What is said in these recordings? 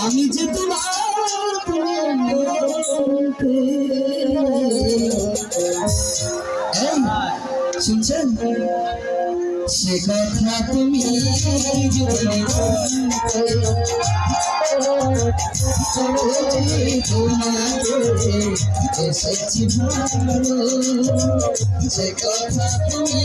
আমি যে তোমার শুনছেন? সে কথা তুমি এসেছি সে কথা তুমি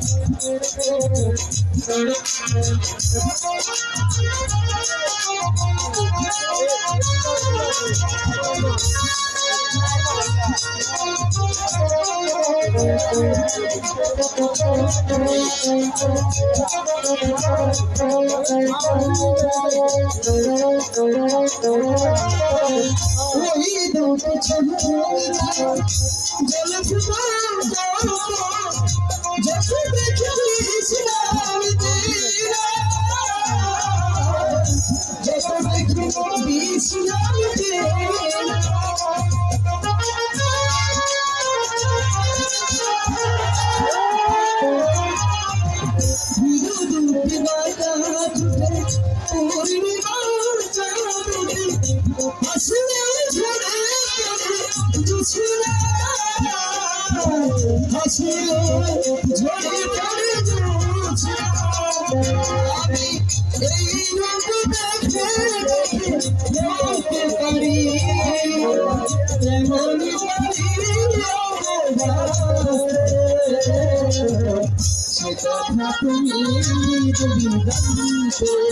জল ফুটা কথা তুমি যদি জানতে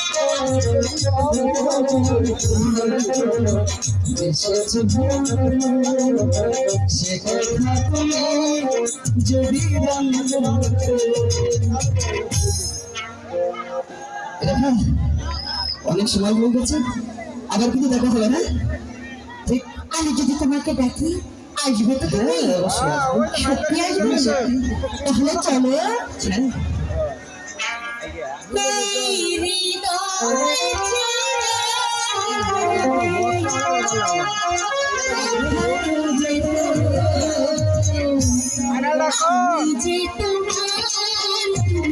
যদি অনেক সময় হয়ে গেছে। আবার কিন্তু দেখা হবে না। ঠিক। আমি যদি তোমাকে দেখি আসবে তো হ্যাঁ, সত্যি আসবে সত্যি। তাহলে চলো। হ্যাঁ।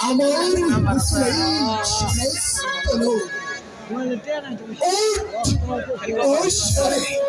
আমার সমস্ত লোক সেই ইব্রাহিম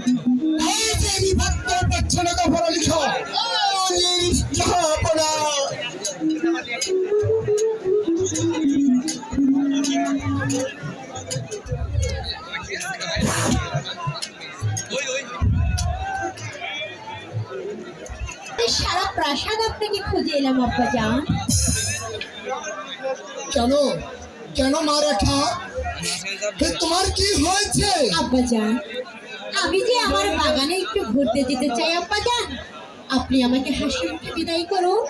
আব্বা যান কেন? কেন মা রেখা? তোমার কি হয়েছে? আব্বা যান আমি যে আমার বাগানে একটু ঘুরতে যেতে চাই আব্বা যান আপনি আমাকে হাসি মুখে বিদায় করুন।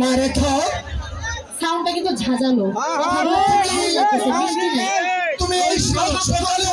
মা রেখা? সাউন্ডটা কিন্তু ঝাঁঝালো। মিষ্টি না। তুমি এই সকালে ভুলে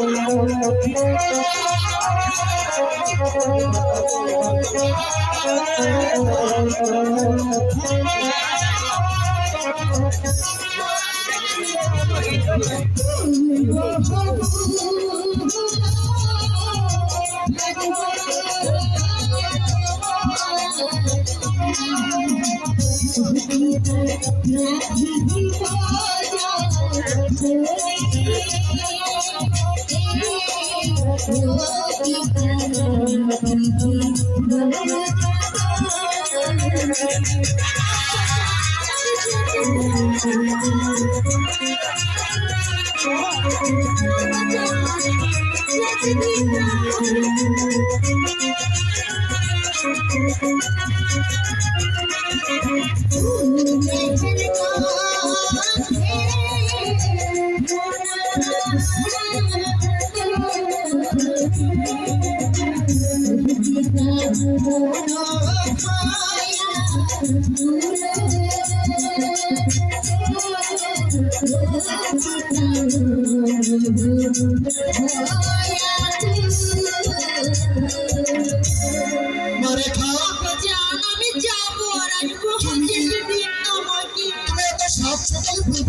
আসব হচ্ছে সেদিন আমাকে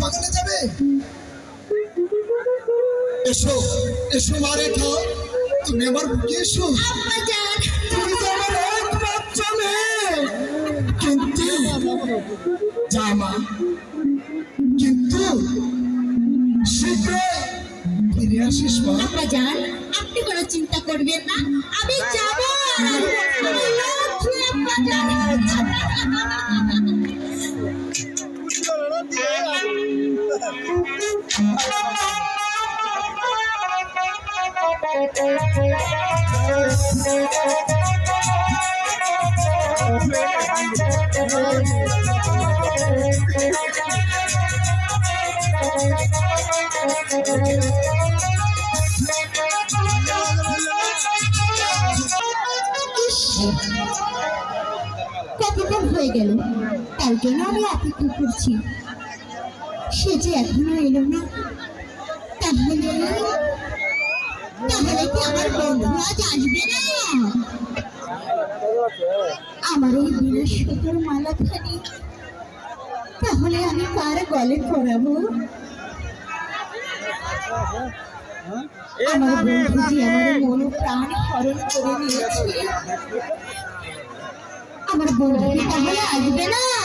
বাগানে যাবে এসো এসো মা রেখা তুমি আমার বুকে এসো। যান আপনি কোনো চিন্তা করবেন না। আমি যাব কতক্ষণ জন্য আমি অপেক্ষা করছি। সে যে এখনও এলো না তাহলে তাহলে কি আমার বন্ধু আজ আসবে না? আমার এই বৃহস্পতির মালাখানি। তাহলে আমি কার গলে পরাবো আমার বন্ধু যে আমার মন প্রাণ হরণ করে নিয়েছে আমার বন্ধু কি তাহলে আসবে না?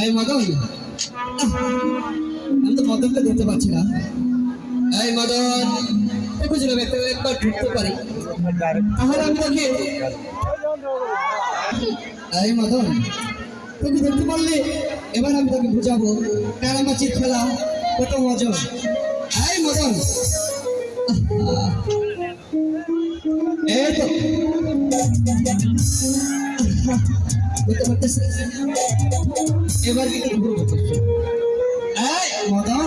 এই মদন আমি তো মদনকে দেখতে পাচ্ছি না। এই মদন একটু ছিল একবার ঢুকতে পারি। তাহলে আমি তোকে এই দেখতে পারলে এবার আমি তোকে বুঝাবো কারামাচির খেলা কত মজা এই মদন এবার কিন্তু করব? এই মদন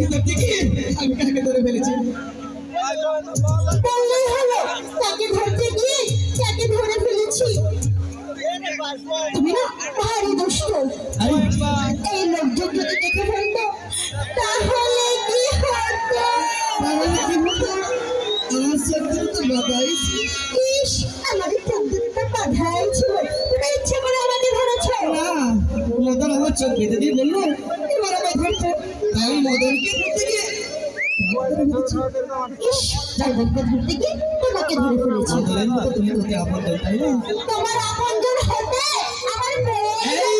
আগে থেকে আমি কাকে ধরে ফেলেছি? ইস ড্রাইভারকে ধরতে গিয়ে তোমাকে ধরে ফেলেছি। তুমি তোকে আপন তাই না? তোমার আপনজন হতে আমার মেয়ে এই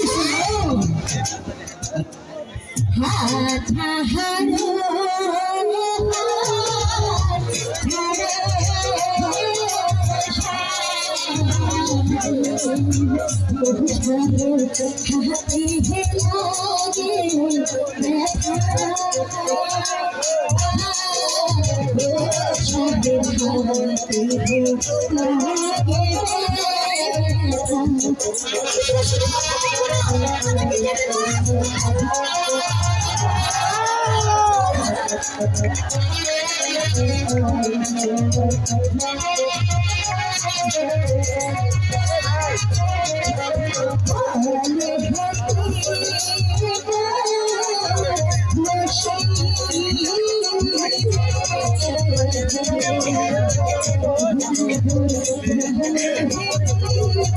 শোনো হাত Thank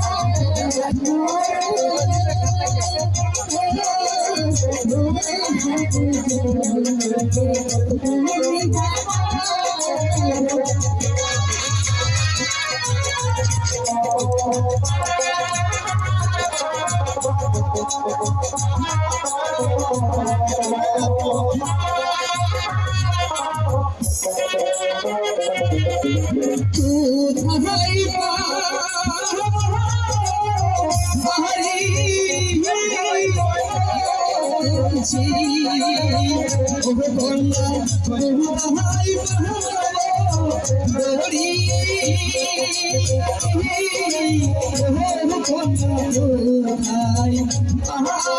you. কন্যা কোথায় বাহারি ও কন্যা কোথায় বাহারি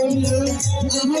আমি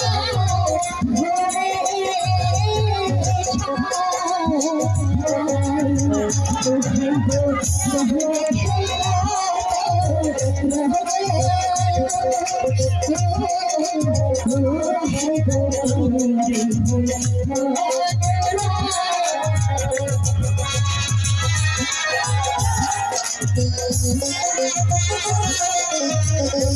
Oh,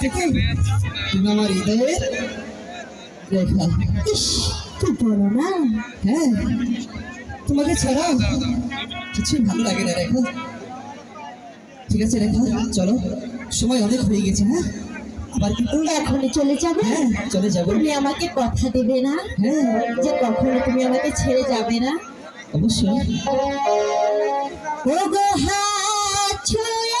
থেকে তুমি আমার হৃদয়ের রেখা। কি বলো না? হ্যাঁ। তোমাকে ছাড়া কিছু ভালো লাগে না রেখা। ঠিক আছে রেখা চলো। সময় অনেক হয়ে গেছে হ্যাঁ? আবার কিন্তু এখনই চলে যাবে? হ্যাঁ চলে যাব। তুমি আমাকে কথা দেবে না? হ্যাঁ। যে কখনো তুমি আমাকে ছেড়ে যাবে না? অবশ্যই। ও গো হাত ছুঁয়ে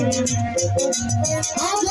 আমি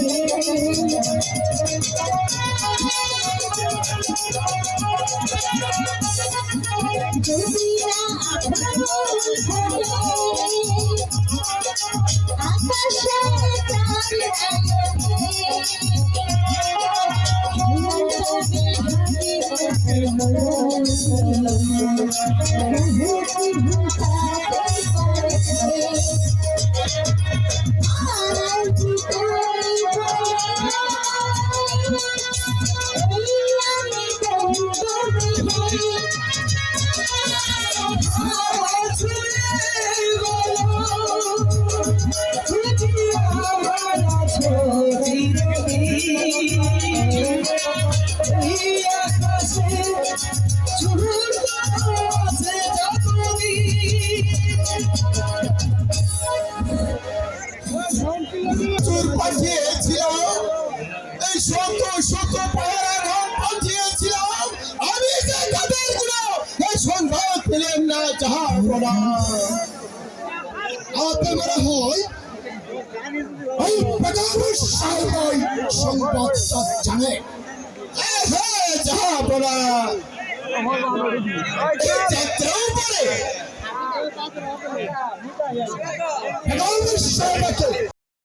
এই প্রজাপুর সাহেব সংবাদটা জানে। যাহা বলা যাত্রাও পরে